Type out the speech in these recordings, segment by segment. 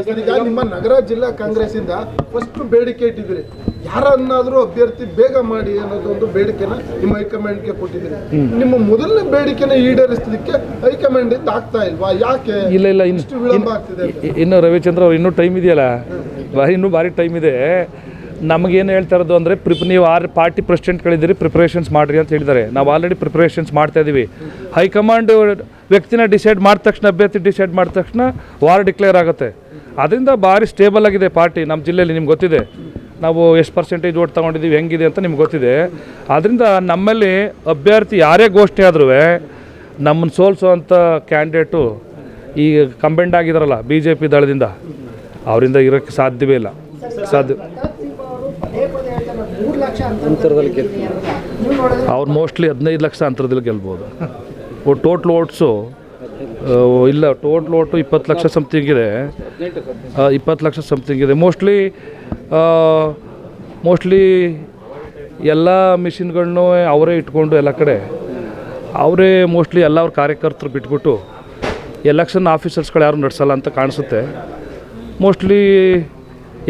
ಈಗ ನಿಮ್ಮ ನಗರ ಜಿಲ್ಲಾ ಕಾಂಗ್ರೆಸ್ ಇಂದ ಫಸ್ಟ್ ಬೇಡಿಕೆ ಇಟ್ಟಿದ್ದೀರಿ. ಯಾರನ್ನಾದ್ರೂ ಅಭ್ಯರ್ಥಿ ಬೇಗ ಮಾಡಿ ಅನ್ನೋದು ಒಂದು ಬೇಡಿಕೆನ ನಿಮ್ಮ ಹೈಕಮಾಂಡ್ಗೆ ಕೊಟ್ಟಿದ್ದೀರಿ. ನಿಮ್ಮ ಮೊದಲನೇ ಬೇಡಿಕೆನ ಈಡೇರಿಸಲಿಕ್ಕೆ ಹೈಕಮಾಂಡ್ ಇಂದ ಆಗ್ತಾ ಇಲ್ವಾ? ಯಾಕೆ ಇಲ್ಲ ಇಲ್ಲ ಇನ್ನು ಇಷ್ಟು ವಿಳಂಬ ಆಗ್ತಿದೆ ಇನ್ನು ರವಿಚಂದ್ರ ಅವ್ರು ಇನ್ನೂ ಟೈಮ್ ಇದೆಯಲ್ಲ? ಇನ್ನೂ ಭಾರಿ ಟೈಮ್ ಇದೆ. ನಮಗೇನು ಹೇಳ್ತಾ ಇರೋದು ಅಂದರೆ ಪ್ರಿಪ್ ನೀವು ಆರು ಪಾರ್ಟಿ ಪ್ರೆಸಿಡೆಂಟ್ಗಳಿದ್ದೀರಿ ಪ್ರಿಪ್ರೇಷನ್ಸ್ ಮಾಡಿರಿ ಅಂತ ಹೇಳಿದ್ದಾರೆ. ನಾವು ಆಲ್ರೆಡಿ ಪ್ರಿಪ್ರೇಷನ್ಸ್ ಮಾಡ್ತಾ ಇದ್ದೀವಿ ಹೈಕಮಾಂಡ್ ವ್ಯಕ್ತಿನ ಡಿಸೈಡ್ ಮಾಡಿದ ತಕ್ಷಣ ಅಭ್ಯರ್ಥಿ ಡಿಸೈಡ್ ಮಾಡಿದ ತಕ್ಷಣ ವಾರ್ ಡಿಕ್ಲೇರ್ ಆಗುತ್ತೆ. ಅದರಿಂದ ಭಾರಿ ಸ್ಟೇಬಲ್ ಆಗಿದೆ ಪಾರ್ಟಿ ನಮ್ಮ ಜಿಲ್ಲೆಯಲ್ಲಿ ನಿಮ್ಗೆ ಗೊತ್ತಿದೆ. ನಾವು ಎಷ್ಟು ಪರ್ಸೆಂಟೇಜ್ ಓಟ್ ತೊಗೊಂಡಿದ್ದೀವಿ ಹೆಂಗಿದೆ ಅಂತ ನಿಮ್ಗೆ ಗೊತ್ತಿದೆ. ಆದ್ದರಿಂದ ನಮ್ಮಲ್ಲಿ ಅಭ್ಯರ್ಥಿ ಯಾರೇ ಘೋಷಣೆ ಆದ್ರೂ ನಮ್ಮನ್ನು ಸೋಲ್ಸುವಂಥ ಕ್ಯಾಂಡಿಡೇಟು ಈ ಕಂಬೆಂಡ್ ಆಗಿದಾರಲ್ಲ ಬಿ ಜೆ ಪಿ ದಳದಿಂದ ಅವರಿಂದ ಇರೋಕ್ಕೆ ಸಾಧ್ಯವೇ ಇಲ್ಲ. ಸಾಧ್ಯ ಅವ್ರು ಮೋಸ್ಟ್ಲಿ ಹದಿನೈದು ಲಕ್ಷ ಅಂತರದಲ್ಲಿ ಗೆಲ್ಬೋದು. ಟೋಟ್ಲ್ ಓಟ್ಸು ಇಲ್ಲ ಟೋಟ್ಲ್ ಓಟು ಇಪ್ಪತ್ತು ಲಕ್ಷ ಸಮಥಿಂಗ್ ಇದೆ. ಇಪ್ಪತ್ತು ಲಕ್ಷ ಸಮಥಿಂಗ್ ಇದೆ. ಮೋಸ್ಟ್ಲಿ ಮೋಸ್ಟ್ಲಿ ಎಲ್ಲ ಮಿಷಿನ್ಗಳನ್ನೂ ಅವರೇ ಇಟ್ಕೊಂಡು ಎಲ್ಲ ಕಡೆ, ಅವರೇ ಮೋಸ್ಟ್ಲಿ ಎಲ್ಲ ಅವ್ರ ಕಾರ್ಯಕರ್ತರು ಬಿಟ್ಬಿಟ್ಟು ಎಲೆಕ್ಷನ್ ಆಫೀಸರ್ಸ್ಗಳು ಯಾರು ನಡೆಸಲ್ಲ ಅಂತ ಕಾಣಿಸುತ್ತೆ. ಮೋಸ್ಟ್ಲಿ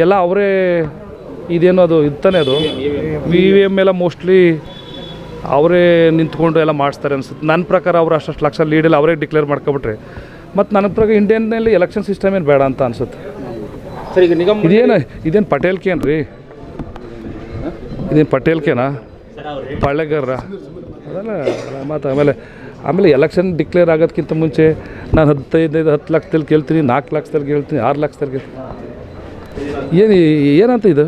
ಎಲ್ಲ ಅವರೇ, ಇದೇನು ಅದು ಇರ್ತಾನೆ ಅದು. ವಿ ವಿ ಎಂ ಎಲ್ಲ ಮೋಸ್ಟ್ಲಿ ಅವರೇ ನಿಂತ್ಕೊಂಡು ಎಲ್ಲ ಮಾಡಿಸ್ತಾರೆ ಅನ್ಸುತ್ತೆ. ನನ್ನ ಪ್ರಕಾರ ಅವರು ಅಷ್ಟು ಲಕ್ಷ ಲೀಡಲ್ಲಿ ಅವರೇ ಡಿಕ್ಲೇರ್ ಮಾಡ್ಕೊಬಿಟ್ರೆ. ಮತ್ತು ನನ್ನ ಪ್ರಕಾರ ಇಂಡಿಯನ್ನಲ್ಲಿ ಎಲೆಕ್ಷನ್ ಸಿಸ್ಟಮ್ ಏನು ಬೇಡ ಅಂತ ಅನ್ಸುತ್ತೆ. ಸರಿ ಈಗ ನಿಗಮ ಇದೇನು ಇದೇನು ಪಟೇಲ್ಕೇನು ರೀ? ಇದೇನು ಪಟೇಲ್ಕೇನಾ? ಪಳ್ಳೆಗಾರ ಅದಲ್ಲ ಮತ್ತು ಆಮೇಲೆ ಆಮೇಲೆ ಎಲೆಕ್ಷನ್ ಡಿಕ್ಲೇರ್ ಆಗೋದಕ್ಕಿಂತ ಮುಂಚೆ ನಾನು ಹದಿನೈದು ಹತ್ತು ಲಕ್ಷದಲ್ಲಿ ಕೇಳ್ತೀನಿ ನಾಲ್ಕು ಲಕ್ಷದಲ್ಲಿ ಕೇಳ್ತೀನಿ ಆರು ಲಕ್ಷದಲ್ಲಿ ಕೇಳ್ತೀನಿ ಏನು ಏನಂತ ಇದು?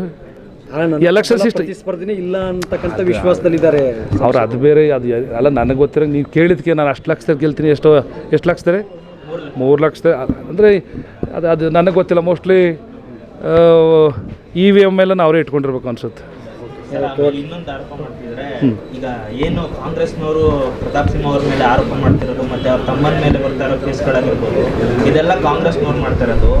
ಎಲೆಕ್ಷನ್ ಸಿಸ್ಟಮ್ ಸ್ಪರ್ಧೆನೇ ಇಲ್ಲ ಅಂತಕ್ಕಂಥ ವಿಶ್ವಾಸದಲ್ಲಿದ್ದಾರೆ. ಅವ್ರು ಅದು ಬೇರೆ ಅದು ಅಲ್ಲ ನನಗೆ ಗೊತ್ತಿರೋ ನೀವು ಕೇಳಿದ್ಕೆ ನಾನು ಅಷ್ಟು ಲಕ್ಷದಲ್ಲಿ ಗೆಲ್ತೀನಿ ಎಷ್ಟು ಎಷ್ಟು ಲಕ್ಷದರೆ ಮೂರು ಲಕ್ಷದ ಅಂದರೆ ಅದು ಅದು ನನಗೆ ಗೊತ್ತಿಲ್ಲ ಮೋಸ್ಟ್ಲಿ ಇ ವಿ ಎಂ ಎಲ್ಲ ಅವರೇ ಇಟ್ಕೊಂಡಿರ್ಬೇಕು ಅನ್ಸುತ್ತೆ. ಇನ್ನೊಂದು ಆರೋಪ ಮಾಡ್ತಿದ್ರೆ ಈಗ ಏನು ಕಾಂಗ್ರೆಸ್ನವರು ಪ್ರತಾಪ್ ಸಿಂಹ ಅವ್ರ ಮೇಲೆ ಆರೋಪ ಮಾಡ್ತಿರೋದು ಮತ್ತೆ ಅವ್ರ ತಮ್ಮನ ಮೇಲೆ ಬರ್ತಾ ಇರೋ ಕೇಸ್ಗಳಾಗಿರ್ಬೋದು ಇದೆಲ್ಲ ಕಾಂಗ್ರೆಸ್ನವ್ರು ಮಾಡ್ತಾ ಇರೋದು.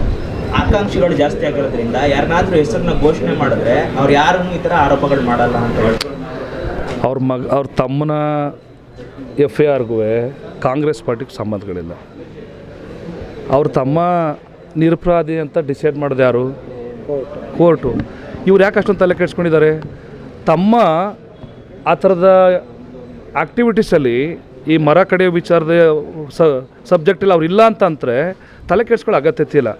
ಆಕಾಂಕ್ಷಿಗಳು ಜಾಸ್ತಿ ಆಗಿರೋದ್ರಿಂದ ಯಾರನ್ನಾದ್ರೂ ಹೆಸರನ್ನ ಘೋಷಣೆ ಮಾಡಿದ್ರೆ ಅವ್ರು ಯಾರನ್ನು ಈ ಥರ ಆರೋಪಗಳು ಮಾಡಲ್ಲ ಅಂತ ಹೇಳ್ತಾರೆ ಅವ್ರ ಮಗ, ಅವ್ರ ತಮ್ಮನ ಎಫ್ ಎ ಆರ್ಗೂ ಕಾಂಗ್ರೆಸ್ ಪಾರ್ಟಿಗೆ ಸಂಬಂಧಗಳಿಲ್ಲ. ಅವ್ರ ತಮ್ಮ ನಿರಪರಾಧಿ ಅಂತ ಡಿಸೈಡ್ ಮಾಡಿದೆ ಯಾರು? ಕೋರ್ಟು ಇವ್ರು ಯಾಕೆ ಅಷ್ಟೊಂದು ತಲೆ ಕೆಡಿಸ್ಕೊಂಡಿದ್ದಾರೆ? ತಮ್ಮ ಆ ಥರದ ಆ್ಯಕ್ಟಿವಿಟೀಸಲ್ಲಿ ಈ ಮರ ಕಡೆಯೋ ವಿಚಾರದ ಸಬ್ಜೆಕ್ಟಲ್ಲಿ ಅವ್ರು ಇಲ್ಲ ಅಂತಂದರೆ ತಲೆ ಕೆಡಿಸ್ಕೊಳ್ಳೋ ಅಗತ್ಯತೆ ಇಲ್ಲ.